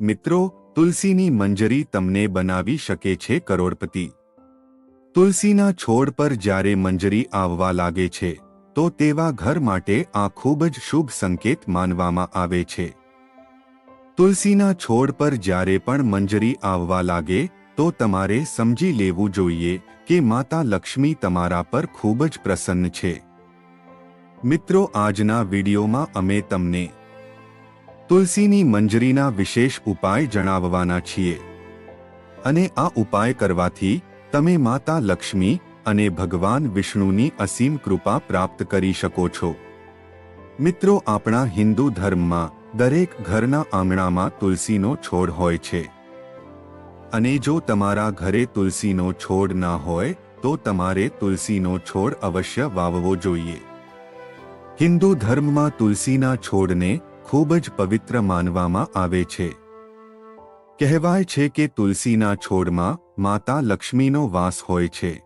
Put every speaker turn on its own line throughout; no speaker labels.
મિત્રો, તુલસીની મંજરી તમને બનાવી શકે છે કરોડપતિ. તુલસીના છોડ પર જ્યારે મંજરી આવવા લાગે છે, તો તેવા ઘર માટે આ ખૂબ જ શુભ સંકેત માનવામાં આવે છે. તુલસીના છોડ પર જ્યારે પણ મંજરી આવવા લાગે, તો તમારે સમજી લેવું જોઈએ કે માતા લક્ષ્મી તમારા પર ખૂબ જ પ્રસન્ન છે. મિત્રો, આજના વિડીયોમાં અમે તમને તુલસીની મંજરીના વિશેષ ઉપાય જણાવવાના છીએ. અને આ ઉપાય કરવાથી તમે માતા લક્ષ્મી અને ભગવાન વિષ્ણુની અસીમ કૃપા પ્રાપ્ત કરી શકો છો. મિત્રો, આપણા હિન્દુ ધર્મમાં દરેક ઘરના આંગણામાં તુલસીનો છોડ હોય છે. અને જો તમારા ઘરે તુલસીનો છોડ ના હોય, તો તમારે તુલસીનો છોડ અવશ્ય વાવવો જોઈએ. હિન્દુ ધર્મમાં તુલસીના છોડને ખૂબ જ પવિત્ર માનવામાં આવે છે. કહેવાય છે કે તુલસીના છોડમાં માતા લક્ષ્મીનો વાસ હોય છે.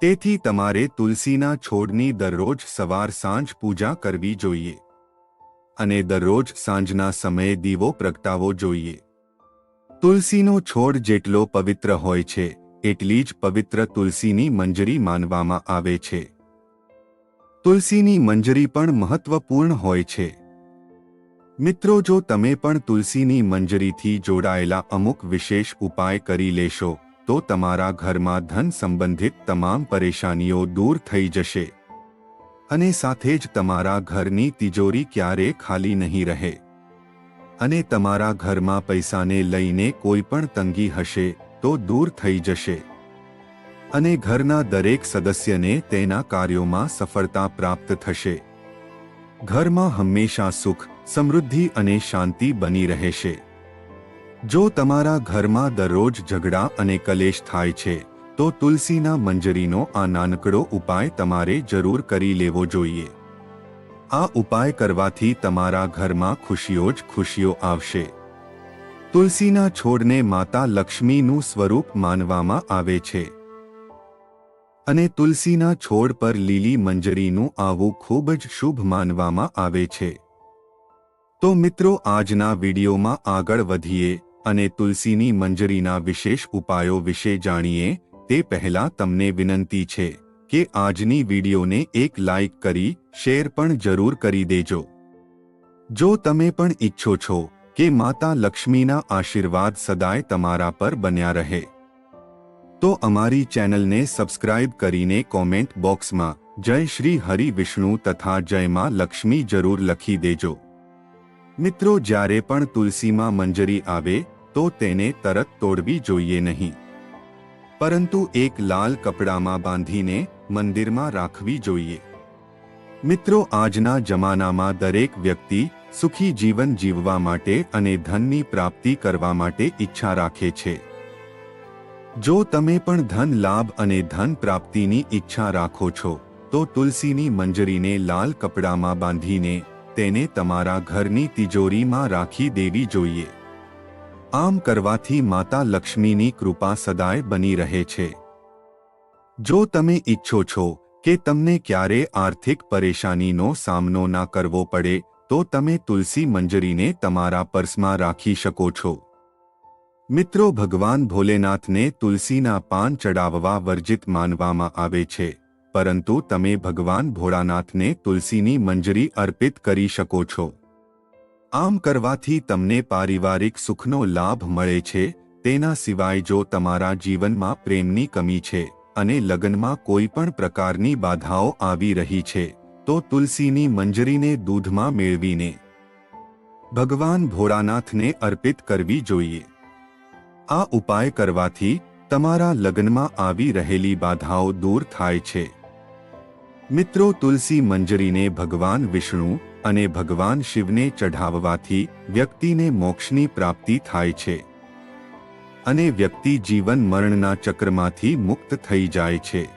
તેથી તમારે તુલસીના છોડની દરરોજ સવાર સાંજ પૂજા કરવી જોઈએ. અને દરરોજ સાંજના સમયે દીવો પ્રગટાવવો જોઈએ. તુલસીનો છોડ જેટલો પવિત્ર હોય છે, એટલી જ પવિત્ર તુલસીની મંજરી માનવામાં આવે છે. તુલસીની મંજરી પણ મહત્વપૂર્ણ હોય છે. મિત્રો, જો તમે પણ તુલસીની મંજરીથી જોડાયેલા અમુક વિશેષ ઉપાય કરી લેશો, તો તમારા ઘરમાં ધન સંબંધિત તમામ પરેશાનીઓ દૂર થઈ જશે. અને સાથે જ તમારા ઘરની તિજોરી ક્યારે ખાલી નહીં રહે. અને તમારા ઘરમાં પૈસાને લઈને કોઈ પણ તંગી હશે, તો દૂર થઈ જશે. અને ઘરના દરેક સદસ્યને તેના કાર્યોમાં સફળતા પ્રાપ્ત થશે. ઘરમાં હંમેશા સુખ સમૃદ્ધિ અને શાંતિ બની રહેશે. જો તમારા ઘરમાં દરરોજ ઝઘડા અને કલેશ થાય છે, તો તુલસીના મંજરીનો આ નાનકડો ઉપાય તમારે જરૂર કરી લેવો જોઈએ. આ ઉપાય કરવાથી તમારા ઘરમાં ખુશીઓ જ ખુશીઓ આવશે. તુલસીના છોડને માતા લક્ષ્મીનું સ્વરૂપ માનવામાં આવે છે. અને તુલસીના છોડ પર લીલી મંજરીનું આવું ખૂબ જ શુભ માનવામાં આવે છે. તો મિત્રો આજના વિડીયોમાં આગળ વધીએ અને તુલસીની મંજરીના વિશેષ ઉપાયો વિશે જાણીએ, તે પહેલા તમને વિનંતી છે કે આજની વિડીયોને એક લાઇક કરી, શેર પણ જરૂર કરી દેજો. જો તમે પણ ઈચ્છો છો કે માતા લક્ષ્મીના આશીર્વાદ સદાય તમારા પર બન્યા રહે, તો અમારી ચેનલને સબસ્ક્રાઇબ કરીને કોમેન્ટ બોક્સમાં જય શ્રી હરિ વિષ્ણુ તથા જય માં લક્ષ્મી જરૂર લખી દેજો. મિત્રો, જ્યારે પણ તુલસીમાં મંજરી આવે, તો તેને તરત તોડવી જોઈએ નહીં. પરંતુ એક લાલ કપડામાં બાંધીને મંદિરમાં રાખવી જોઈએ. મિત્રો, આજના જમાનામાં દરેક વ્યક્તિ સુખી જીવન જીવવા માટે અને ધનની પ્રાપ્તિ કરવા માટે ઈચ્છા રાખે છે. જો તમે પણ ધન લાભ અને ધન પ્રાપ્તિની ઈચ્છા રાખો છો, તો તુલસીની મંજરીને લાલ કપડામાં બાંધીને તેને તમારા ઘરની તિજોરીમાં રાખી દેવી જોઈએ. આમ કરવાથી માતા લક્ષ્મીની કૃપા સદાય બની રહે છે. જો તમે ઈચ્છો છો કે તમને ક્યારે આર્થિક પરેશાનીનો સામનો ના કરવો પડે, તો તમે તુલસી મંજરીને તમારા પર્સમાં રાખી શકો છો. મિત્રો, ભગવાન ભોલેનાથને તુલસીના પાન ચડાવવા વર્જિત માનવામાં આવે છે. પરંતુ તમે ભગવાન ભોળાનાથને તુલસીની મંજરી અર્પિત કરી શકો છો. આમ કરવાથી તમને પારિવારિક સુખનો લાભ મળે છે, તેના સિવાય જો તમારા જીવનમાં પ્રેમની કમી છે અને લગ્નમાં કોઈ પણ પ્રકારની બાધાઓ આવી રહી છે, તો તુલસીની મંજરીને દૂધમાં મેળવીને ભગવાન ભોળાનાથને અર્પિત કરવી જોઈએ. આ ઉપાય કરવાથી તમારા લગ્નમાં આવી રહેલી બાધાઓ દૂર થાય છે. મિત્રો તુલસી મંજરીને ભગવાન વિષ્ણુ અને ભગવાન શિવને ચઢાવવાથી વ્યક્તિને મોક્ષની પ્રાપ્તિ થાય છે. અને વ્યક્તિ જીવન મરણના ચક્રમાંથી મુક્ત થઈ જાય છે.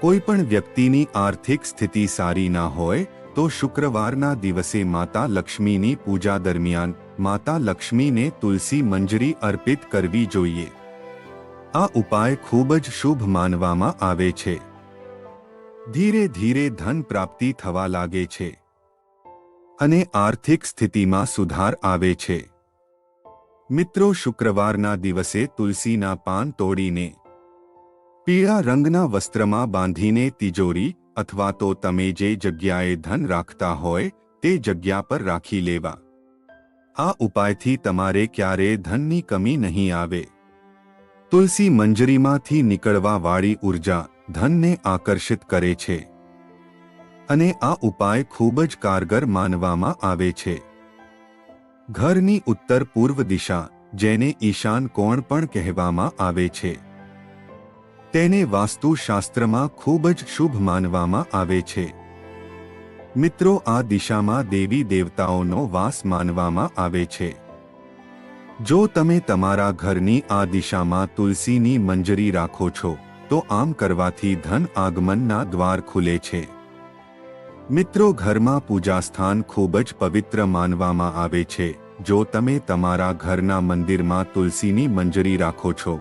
કોઈ પણ વ્યક્તિની આર્થિક સ્થિતિ સારી ના હોય, તો શુક્રવારના દિવસે માતા લક્ષ્મીની પૂજા દરમિયાન માતા લક્ષ્મીને તુલસી મંજરી અર્પિત કરવી જોઈએ. આ ઉપાય ખૂબ જ શુભ માનવામાં આવે છે. ધીરે ધીરે ધન પ્રાપ્તિ થવા લાગે છે અને આર્થિક સ્થિતિમાં સુધાર આવે છે. મિત્રો, શુક્રવારના દિવસે તુલસીના પાન તોડીને, પીળા રંગના વસ્ત્રમાં બાંધીને તિજોરી અથવા તો તમે જે જગ્યાએ ધન રાખતા હોય, તે જગ્યા પર રાખી લેવા. આ ઉપાયથી તમારે ક્યારેય ધનની કમી નહીં આવે. તુલસી મંજરીમાંથી નીકળવા વાળી ઊર્જા ધનને આકર્ષિત કરે છે. અને આ ઉપાય ખૂબ જ કારગર માનવામાં આવે છે. ઘરની ઉત્તર પૂર્વ દિશા, જેને ઈશાન કોણ પણ કહેવામાં આવે છે. તેને વાસ્તુશાસ્ત્રમાં ખૂબ જ શુભ માનવામાં આવે છે. મિત્રો, આ દિશામાં દેવી દેવતાઓનો વાસ માનવામાં આવે છે. જો તમે તમારા ઘરની આ દિશામાં તુલસીની મંજરી રાખો છો તો આમ કરવાથી ધન આગમનના દ્વાર ખુલે છે. મિત્રો, ઘરમાં પૂજાસ્થાન ખૂબ જ પવિત્ર માનવામાં આવે છે. જો તમે તમારા ઘરના મંદિરમાં તુલસીની મંજરી રાખો છો,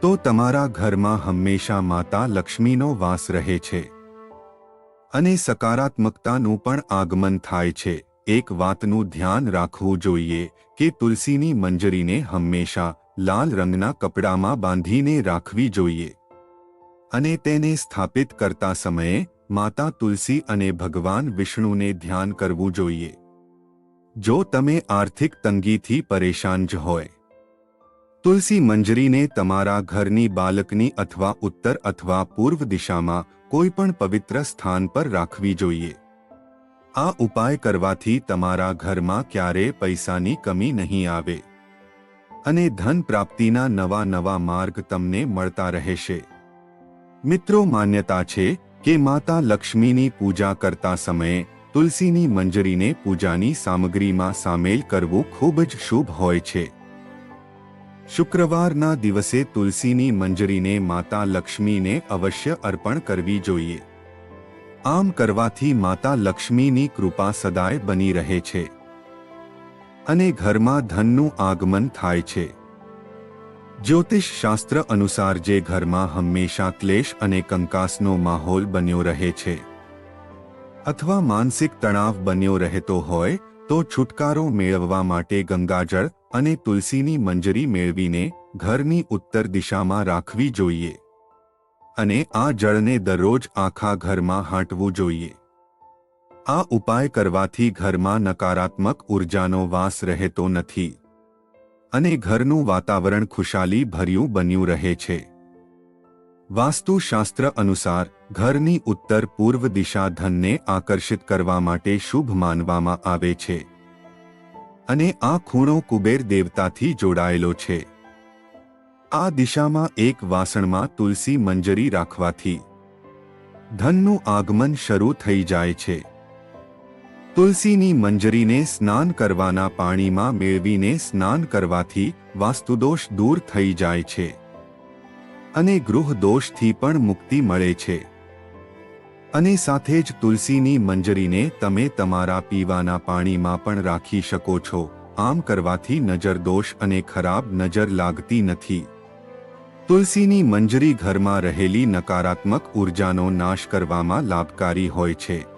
તો તમારા ઘરમાં હંમેશા માતા લક્ષ્મીનો વાસ રહે છે. અને સકારાત્મકતાનું પણ આગમન થાય છે. એક વાતનું ધ્યાન રાખવું જોઈએ કે તુલસીની મંજરીને હંમેશા લાલ રંગના કપડામાં બાંધીને રાખવી જોઈએ. અને તેને સ્થાપિત કરતા સમયે માતા તુલસી અને ભગવાન વિષ્ણુને ધ્યાન કરવું જોઈએ. જો તમે આર્થિક તંગીથી પરેશાન જ હોય. તુલસી મંજરીને તમારા ઘરની બાલકની અથવા ઉત્તર અથવા પૂર્વ દિશામાં કોઈ પણ પવિત્ર સ્થાન પર રાખવી જોઈએ. આ ઉપાય કરવાથી તમારા ઘરમાં ક્યારેય પૈસાની કમી નહીં આવે. અને ધન પ્રાપ્તિના નવા નવા માર્ગ તમને મળતા રહેશે. મિત્રો માન્યતા છે કે માતા લક્ષ્મીની પૂજા કરતા સમયે તુલસીની મંજરીને પૂજાની સામગ્રીમાં સામેલ કરવું ખૂબ જ શુભ હોય છે. શુક્રવારના દિવસે તુલસીની મંજરીને માતા લક્ષ્મીને અવશ્ય અર્પણ કરવી જોઈએ. આમ કરવાથી માતા લક્ષ્મીની કૃપા સદાય બની રહે છે. અને ઘરમાં ધનનું આગમન થાય છે. જ્યોતિષ શાસ્ત્ર અનુસાર જે ઘરમાં હંમેશા ક્લેશ અને કંકાસનો માહોલ બન્યો રહે છે અથવા માનસિક તણાવ બન્યો રહેતો હોય, તો છુટકારો મેળવવા માટે ગંગાજળ અને તુલસીની મંજરી મેળવીને ઘરની ઉત્તર દિશામાં રાખવી જોઈએ. અને આ જળને દરરોજ આખા ઘરમાં હાંટવું જોઈએ. આ ઉપાય કરવાથી ઘરમાં નકારાત્મક ઉર્જાનો વાસ રહેતો નથી. અને ઘરનું વાતાવરણ ખુશાલી ભર્યું બન્યું રહે છે. વાસ્તુશાસ્ત્ર અનુસાર, ઘરની ઉત્તર પૂર્વ દિશા ધનને આકર્ષિત કરવા માટે શુભ માનવામાં આવે છે. અને આ ખૂણો કુબેર દેવતાથી જોડાયેલો છે. આ દિશામાં એક વાસણમાં તુલસી મંજરી રાખવાથી ધનનું આગમન શરૂ થઈ જાય છે. તુલસીની મંજરીને સ્નાન કરવાના પાણીમાં મેળવીને સ્નાન કરવાથી વાસ્તુદોષ દૂર થઈ જાય છે. અને ગૃહદોષથી પણ મુક્તિ મળે છે. અને સાથે જ તુલસીની મંજરીને તમે તમારા પીવાના પાણીમાં પણ રાખી શકો છો. આમ કરવાથી નજર દોષ અને ખરાબ નજર લાગતી નથી. તુલસીની મંજરી ઘરમાં રહેલી નકારાત્મક ઉર્જાનો નાશ કરવામાં લાભકારી હોય છે.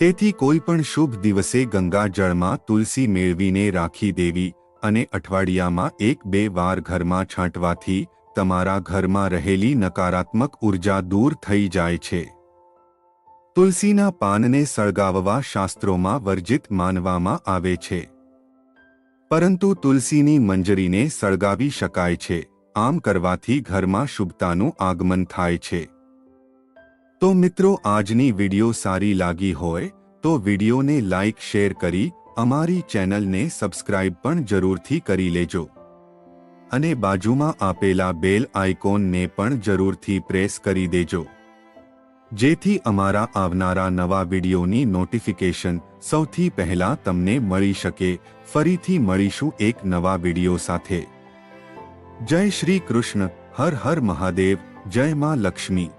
તેથી કોઈ પણ શુભ દિવસે ગંગા જળમાં તુલસી મેળવીને રાખી દેવી અને અઠવાડિયામાં એક બે વાર ઘરમાં છાંટવાથી તમારા ઘરમાં રહેલી નકારાત્મક ઊર્જા દૂર થઈ જાય છે. તુલસીના પાનને સળગાવવા શાસ્ત્રોમાં વર્જિત માનવામાં આવે છે. પરંતુ તુલસીની મંજરીને સળગાવી શકાય છે. આમ કરવાથી ઘરમાં શુભતાનું આગમન થાય છે. તો મિત્રો, આજની વિડિયો સારી લાગી હોય તો વિડિયોને લાઇક શેર કરી અમારી ચેનલને સબસ્ક્રાઇબ પણ જરૂરથી કરી લેજો. અને બાજુમાં આપેલા બેલ આઇકોનને પણ જરૂરથી પ્રેસ કરી દેજો. જેથી અમારા આવનારા નવા વિડીયોની નોટિફિકેશન સૌથી પહેલા તમને મળી શકે. ફરીથી મળીશું એક નવા વીડિયો સાથે. જય શ્રી કૃષ્ણ. હર હર મહાદેવ. જય માં લક્ષ્મી.